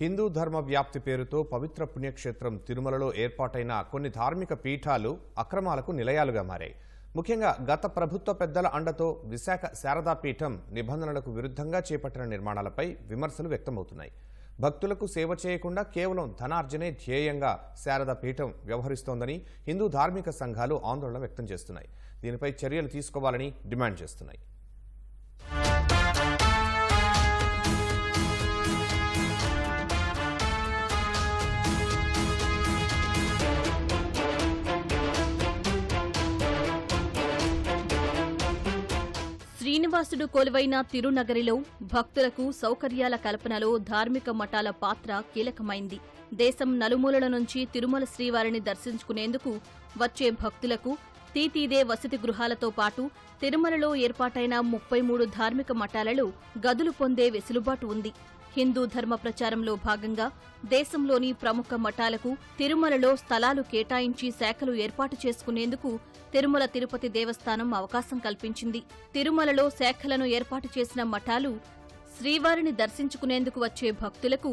హిందూ ధర్మ వ్యాప్తి పేరుతో పవిత్ర పుణ్యక్షేత్రం తిరుమలలో ఏర్పాటైన కొన్ని ధార్మిక పీఠాలు అక్రమాలకు నిలయాలుగా మారాయి. ముఖ్యంగా గత ప్రభుత్వ పెద్దల అండతో విశాఖ శారదా పీఠం నిబంధనలకు విరుద్ధంగా చేపట్టిన నిర్మాణాలపై విమర్శలు వ్యక్తమవుతున్నాయి. భక్తులకు సేవ చేయకుండా కేవలం ధనార్జనే ధ్యేయంగా శారదా పీఠం వ్యవహరిస్తోందని హిందూ ధార్మిక సంఘాలు ఆందోళన వ్యక్తం చేస్తున్నాయి. దీనిపై చర్యలు తీసుకోవాలని డిమాండ్ చేస్తున్నాయి. శ్రీనివాసుడు కొలువైన తిరునగరిలో భక్తులకు సౌకర్యాల కల్పనలో ధార్మిక మఠాల పాత్ర కీలకమైంది. దేశం నలుమూలల నుంచి తిరుమల శ్రీవారిని దర్శించుకునేందుకు వచ్చే భక్తులకు తీతీదే వసతి గృహాలతో పాటు తిరుమలలో ఏర్పాటైన ముప్పై మూడు ధార్మిక మఠాలలో గదులు పొందే వెసులుబాటు ఉంది. హిందూ ధర్మ ప్రచారంలో భాగంగా దేశంలోని ప్రముఖ మఠాలకు తిరుమలలో స్థలాలు కేటాయించి శాఖలు ఏర్పాటు చేసుకునేందుకు తిరుమల తిరుపతి దేవస్థానం అవకాశం కల్పించింది. తిరుమలలో శాఖలను ఏర్పాటు చేసిన మఠాలు శ్రీవారిని దర్శించుకునేందుకు వచ్చే భక్తులకు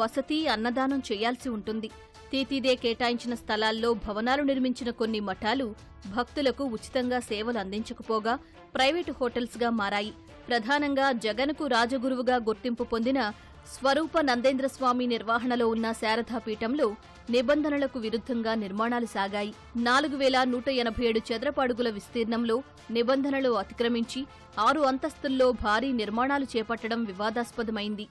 వసతి అన్నదానం చేయాల్సి ఉంటుంది. తీతీదే కేటాయించిన స్థలాల్లో భవనాలు నిర్మించిన కొన్ని మఠాలు భక్తులకు ఉచితంగా సేవలు అందించకపోగా ప్రైవేటు హోటల్స్గా మారాయి. ప్రధానంగా జగన్కు రాజగురువుగా గుర్తింపు పొందిన స్వరూప నందేంద్ర స్వామి నిర్వహణలో ఉన్న శారదా పీఠంలో నిబంధనలకు విరుద్ధంగా నిర్మాణాలు సాగాయి. నాలుగు వేల నూట ఎనభై ఏడు చదరపు అడుగుల విస్తీర్ణంలో నిబంధనలు అతిక్రమించి ఆరు అంతస్తుల్లో భారీ నిర్మాణాలు చేపట్టడం వివాదాస్పదమైంది.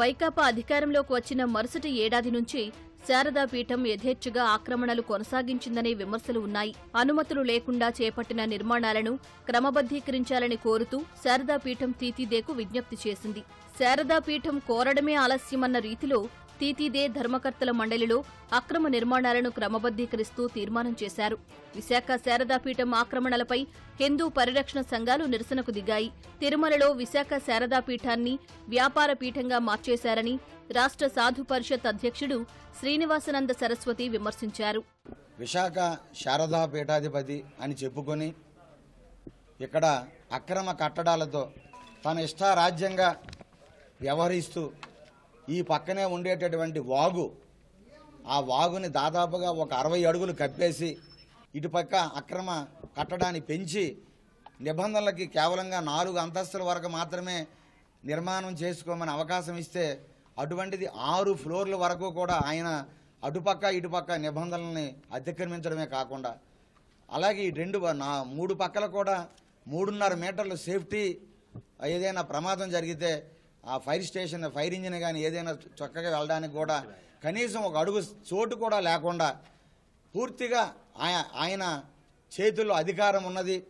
వైకాపా అధికారంలోకి వచ్చిన మరుసటి ఏడాది నుంచి శారదా పీఠం యథేచ్ఛగా ఆక్రమణలు కొనసాగించిందనే విమర్శలు ఉన్నాయి. అనుమతులు లేకుండా చేపట్టిన నిర్మాణాలను క్రమబద్దీకరించాలని కోరుతూ శారదా పీఠం తీతీదేకు విజ్ఞప్తి చేసింది. శారదా పీఠం కోరడమే ఆలస్యమన్న రీతిలో తీతీదే ధర్మకర్తల మండలిలో అక్రమ నిర్మాణాలను క్రమబద్దీకరిస్తూ తీర్మానం చేశారు. విశాఖ శారదాపీఠం ఆక్రమణలపై హిందూ పరిరక్షణ సంఘాలు నిరసనకు దిగాయి. తిరుమలలో విశాఖ శారదాపీఠాన్ని వ్యాపార పీఠంగా మార్చేశారని రాష్ట్ర సాధు పరిషత్ అధ్యక్షుడు శ్రీనివాసనంద సరస్వతి విమర్శించారు. విశాఖ శారదాపీఠాధిపతి అని చెప్పుకొని ఇక్కడ అక్రమ కట్టడాలతో తన ఇష్టారాజ్యంగా వ్యవహరిస్తూ ఈ పక్కనే ఉండేటటువంటి వాగు. ఆ వాగుని దాదాపుగా ఒక అరవై అడుగులు కప్పేసి ఇటుపక్క అక్రమ కట్టడాన్ని పెంచి నిబంధనలకి కేవలంగా నాలుగు అంతస్తుల వరకు మాత్రమే నిర్మాణం చేసుకోమని అవకాశం ఇస్తే అటువంటిది ఆరు ఫ్లోర్ల వరకు కూడా ఆయన అటుపక్క ఇటుపక్క నిబంధనల్ని అతిక్రమించడమే కాకుండా అలాగే ఈ రెండు నా మూడు పక్కల కూడా మూడున్నర మీటర్లు సేఫ్టీ ఏదైనా ప్రమాదం జరిగితే ఆ ఫైర్ స్టేషన్ ఫైర్ ఇంజిన్ కానీ ఏదైనా చక్కగా వెళ్ళడానికి కూడా కనీసం ఒక అడుగు చోటు కూడా లేకుండా పూర్తిగా ఆయ- ఆయన చేతుల్లో అధికారం ఉన్నది.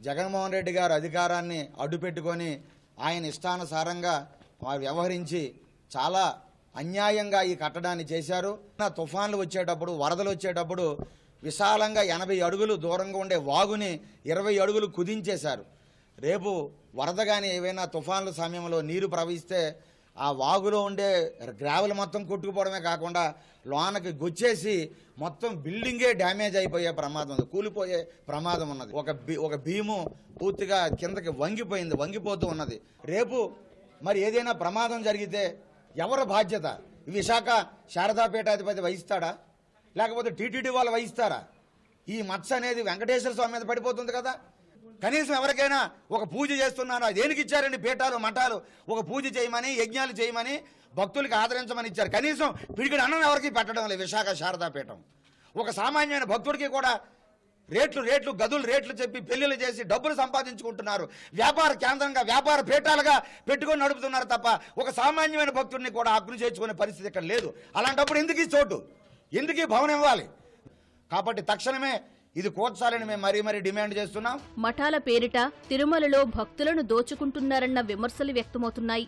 జగన్మోహన్ రెడ్డి గారు అధికారాన్ని అడ్డుపెట్టుకొని ఆయన ఇష్టానుసారంగా వ్యవహరించి చాలా అన్యాయంగా ఈ కట్టడాన్ని చేశారు. నా తుఫాన్లు వచ్చేటప్పుడు వరదలు వచ్చేటప్పుడు విశాలంగా ఎనభై అడుగులు దూరంగా ఉండే వాగుని ఇరవై అడుగులు కుదించేశారు. రేపు వరద కానీ ఏవైనా తుఫాన్ల సమయంలో నీరు ప్రవహిస్తే ఆ వాగులో ఉండే గ్రావెల్ మొత్తం కొట్టుకుపోవడమే కాకుండా లోనకి గుచ్చేసి మొత్తం బిల్డింగే డ్యామేజ్ అయిపోయే ప్రమాదం ఉంది. కూలిపోయే ప్రమాదం ఉన్నది. ఒక ఒక భీము పూర్తిగా కిందకి వంగిపోయింది వంగిపోతూ ఉన్నది. రేపు మరి ఏదైనా ప్రమాదం జరిగితే ఎవరు బాధ్యత? ఈ విశాఖ శారదాపీఠాధిపతి వహిస్తాడా? లేకపోతే టీటీడీ వాళ్ళు వహిస్తారా? ఈ మత్స అనేది వెంకటేశ్వర స్వామి మీద పడిపోతుంది కదా. కనీసం ఎవరికైనా ఒక పూజ చేస్తున్నారా దేనికి ఇచ్చారండి? పీఠాలు మఠాలు? ఒక పూజ చేయమని యజ్ఞాలు చేయమని భక్తులకి ఆదరించమని ఇచ్చారు. కనీసం పిడికిడి అన్నం ఎవరికి పెట్టడం లేదు. విశాఖ శారదాపీఠం ఒక సామాన్యమైన భక్తుడికి కూడా రేట్లు రేట్లు గదులు రేట్లు చెప్పి పెళ్ళిళ్ళు చేసి డబ్బులు సంపాదించుకుంటున్నారు. వ్యాపార కేంద్రంగా వ్యాపార పీఠాలుగా పెట్టుకొని నడుపుతున్నారు తప్ప ఒక సామాన్యమైన భక్తుడిని కూడా అగ్ని చేర్చుకునే పరిస్థితి ఇక్కడ లేదు. అలాంటప్పుడు ఎందుకు ఈ చోటు? ఎందుకు ఈ భవనం ఇవ్వాలి? కాబట్టి తక్షణమే ఇది కూర్చాలని మేము మరీ మరీ డిమాండ్ చేస్తున్నాం. మఠాల పేరిట తిరుమలలో భక్తులను దోచుకుంటున్నారన్న విమర్శలు వ్యక్తమవుతున్నాయి.